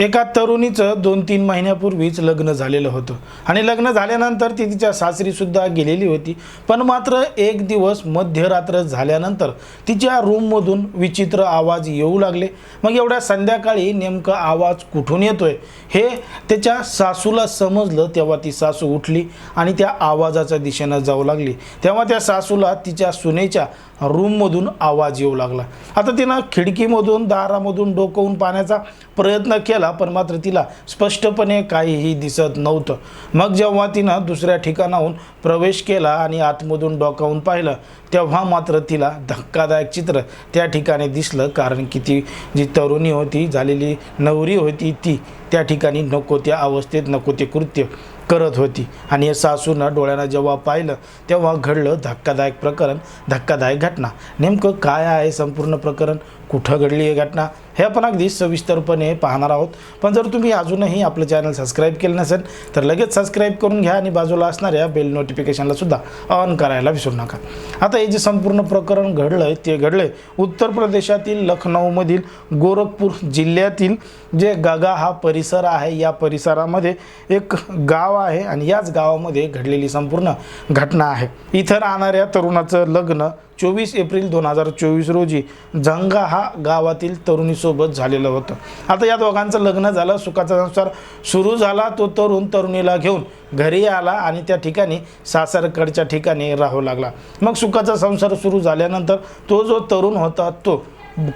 एका तरुणीचं दोन तीन महिन्यापूर्वीच लग्न झालेलं होतं. आणि लग्न झाल्यानंतर ती तिच्या सासरीसुद्धा गेलेली होती. पण मात्र एक दिवस मध्यरात्र झाल्यानंतर तिच्या रूममधून विचित्र आवाज येऊ लागले. मग एवढ्या संध्याकाळी नेमकं आवाज कुठून येतोय? हे त्याच्या सासूला समजलं तेव्हा ती सासू उठली आणि त्या आवाजाच्या दिशेनं जाऊ लागली. तेव्हा त्या सासूला तिच्या सुनेच्या रूममधून आवाज येऊ लागला. आता तिनं खिडकीमधून दारामधून डोकवून पाहण्याचा प्रयत्न केला पण मात्र तिला स्पष्टपणे काहीही दिसत नव्हतं. मग जेव्हा तिनं दुसऱ्या ठिकाणाहून प्रवेश केला आणि आतमधून डोकावून पाहिलं तेव्हा मात्र तिला धक्कादायक चित्र त्या ठिकाणी दिसलं. कारण की ती जी तरुणी होती झालेली नवरी होती ती त्या ठिकाणी नको त्या अवस्थेत नको ते कृत्य करत होती. आणि या सासूनं डोळ्यानं जेव्हा पाहिलं तेव्हा घडलं धक्कादायक प्रकरण धक्कादायक घटना. नेमकं काय आहे संपूर्ण प्रकरण? कुठं घडली ही घटना हे आपण अगदी सविस्तरपणे पाहणार आहोत. पण जर तुम्ही अजूनही आपलं चॅनल सबस्क्राईब केलं नसेल तर लगेच सबस्क्राईब करून घ्या आणि बाजूला असणाऱ्या बेल नोटिफिकेशनला सुद्धा ऑन करायला विसरू नका. आता हे जे संपूर्ण प्रकरण घडलं आहे ते घडलं आहे उत्तर प्रदेशातील लखनौमधील गोरखपूर जिल्ह्यातील जे गगा हा परिसर आहे या परिसरामध्ये एक गाव आहे आणि याच गावामध्ये घडलेली संपूर्ण घटना आहे. इथं राहणाऱ्या तरुणाचं लग्न चोवीस एप्रिल दोन हजार चोवीस रोजी झंगा हा गावातील तरुणीसोबत झालेलं होतं. आता या दोघांचं लग्न झालं सुखाचा संसार सुरू झाला तो तरुण तरुणीला घेऊन घरी आला आणि त्या ठिकाणी सासरकडच्या ठिकाणी राहू लागला. मग सुखाचा संसार सुरू झाल्यानंतर तो जो तरुण होता तो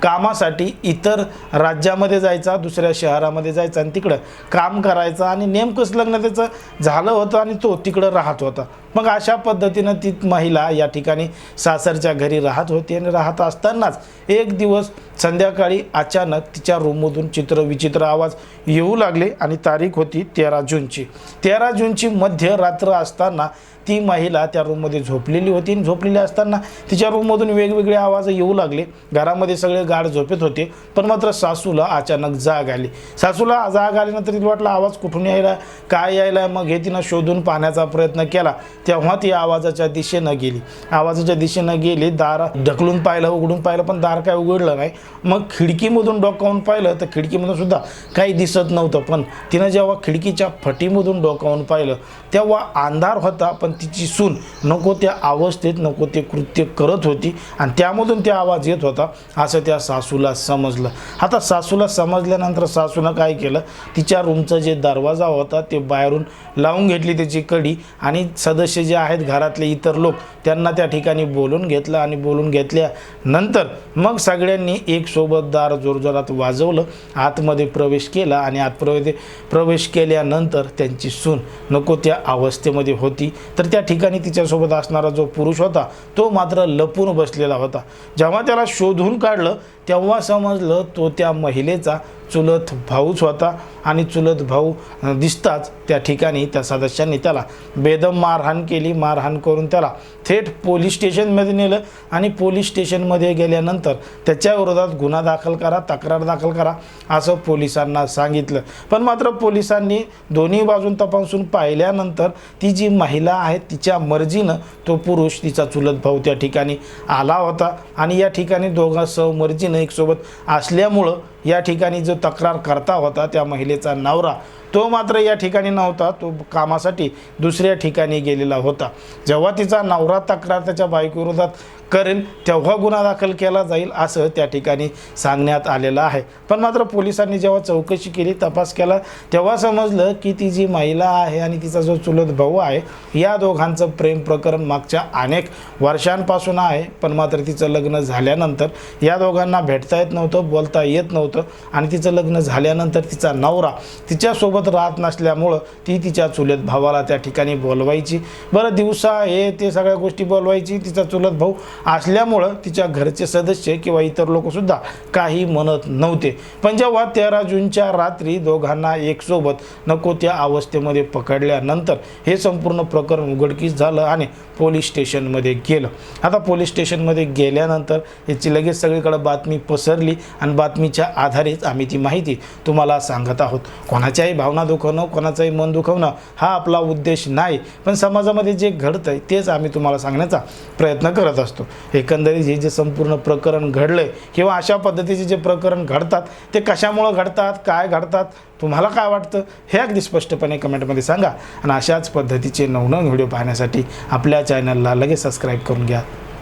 कामासाठी इतर राज्यामध्ये जायचा दुसऱ्या शहरामध्ये जायचा आणि तिकडं काम करायचं आणि नेमकंच लग्न त्याचं झालं होतं आणि तो तिकडं राहत होता. मग अशा पद्धतीनं ती महिला या ठिकाणी सासरच्या घरी राहत होती आणि राहत असतानाच एक दिवस संध्याकाळी अचानक तिच्या रूममधून चित्र विचित्र आवाज येऊ लागले आणि तारीख होती तेरा जूनची. तेरा जूनची मध्यरात्र असताना ती महिला त्या रूममध्ये झोपलेली होती. आणि झोपलेली असताना तिच्या रूममधून वेगवेगळे आवाज येऊ लागले. घरामध्ये सगळे गाढ झोपेत होते. पण मात्र सासूला अचानक जाग आली. सासूला जाग आल्यानंतर तिला वाटलं आवाज कुठून यायला? काय यायला? मग हे तिनं शोधून पाहण्याचा प्रयत्न केला. तेव्हा ती आवाजाच्या दिशेनं गेली. आवाजाच्या दिशेनं गेली. दार ढकलून पाहिलं उघडून पाहिलं पण दार काय उघडलं नाही. मग खिडकीमधून डोकावून पाहिलं तर खिडकीमधून सुद्धा काही दिसत नव्हतं. पण तिनं जेव्हा खिडकीच्या फटीमधून डोकावून पाहिलं तेव्हा अंधार होता. पण तिची सून. नको त्या अवस्थेत नको ते कृत्य करत होती आणि त्यामधून त्या आवाज येत होता. असं त्या सासूला समजलं. आता सासूला समजल्यानंतर सासूनं काय केलं? तिच्या रूमचा जे दरवाजा होता ते बाहेरून लावून घेतली त्याची कडी आणि सदस्य जे आहेत घरातले इतर लोक त्यांना त्या ठिकाणी बोलून घेतलं आणि बोलून घेतल्यानंतर मग सगळ्यांनी एक सोबत दार जोरजोरात वाजवलं. आतमध्ये प्रवेश केला आणि आत प्रवेश प्रवेश केल्यानंतर त्यांची सून नको त्या अवस्थेमध्ये होती. तर तर त्या ठिकाणी तिच्यासोबत असणारा जो पुरुष होता तो मात्र लपून बसलेला होता. जेव्हा त्याला शोधून काढलं तेव्हा समजलं तो त्या महिलेचा चुलत भाऊच होता आणि चुलत भाऊ दिसताच त्या ठिकाणी त्या सदस्यांनी त्याला बेदम मारहाण केली. मारहाण करून त्याला थेट पोलीस स्टेशनमध्ये नेलं आणि पोलीस स्टेशनमध्ये गेल्यानंतर त्याच्या विरोधात गुन्हा दाखल करा तक्रार दाखल करा असं पोलिसांना सांगितलं. पण मात्र पोलिसांनी दोन्ही बाजून तपासून पाहिल्यानंतर ती जी महिला आहे तिच्या मर्जीनं तो पुरुष तिचा चुलत भाऊ त्या ठिकाणी आला होता. आणि या ठिकाणी दोघा सहमर्जीनं एकसोबत असल्यामुळं या ठिकाणी जो तक्रार करता होता त्या महिलेचा नवरा तो मात्र या ठिकाणी नव्हता तो कामासाठी दुसऱ्या ठिकाणी गेलेला होता. जेव्हा तिचा नवरा तक्रार त्याच्या बायकोविरोधात करेल तेव्हा गुन्हा दाखल केला जाईल असं त्या ठिकाणी सांगण्यात आलेलं आहे. पण मात्र पोलिसांनी जेव्हा चौकशी केली तपास केला तेव्हा समजलं की ती जी महिला आहे आणि तिचा जो चुलत भाऊ आहे या दोघांचं प्रेम प्रकरण मागच्या अनेक वर्षांपासून आहे. पण मात्र तिचं लग्न झाल्यानंतर या दोघांना भेटता येत नव्हतं बोलता येत नव्हतं आणि तिचं लग्न झाल्यानंतर तिचा नवरा तिच्यासोबत राहत नसल्यामुळं ती तिच्या चुलत भावाला त्या ठिकाणी बोलवायची. बरं दिवसा हे ते सगळ्या गोष्टी बोलवायची तिचा चुलत भाऊ असल्यामुळं तिच्या घरचे सदस्य किंवा इतर लोकसुद्धा काही म्हणत नव्हते. पण जेव्हा तेरा जूनच्या रात्री दोघांना एकसोबत नको त्या अवस्थेमध्ये पकडल्यानंतर हे संपूर्ण प्रकरण उघडकीस झालं आणि पोलीस स्टेशनमध्ये गेलं. आता पोलीस स्टेशनमध्ये गेल्यानंतर याची लगेच सगळीकडे बातमी पसरली आणि बातमीच्या आधारेच आम्ही ती माहिती तुम्हाला सांगत आहोत. कोणाच्याही भावना दुखवणं कोणाचंही मन दुखवणं हा आपला उद्देश नाही. पण समाजामध्ये जे घडतं आहे तेच आम्ही तुम्हाला सांगण्याचा प्रयत्न करत असतो. शकतो. एकंदरीत हे जे संपूर्ण प्रकरण घडलं आहे किंवा अशा पद्धतीचे जे प्रकरण घडतात ते कशामुळं घडतात काय घडतात तुम्हाला काय वाटतं हे अगदी स्पष्टपणे कमेंटमध्ये सांगा. आणि अशाच पद्धतीचे नवनवीन व्हिडिओ पाहण्यासाठी आपल्या चॅनलला लगेच सबस्क्राईब करून घ्या.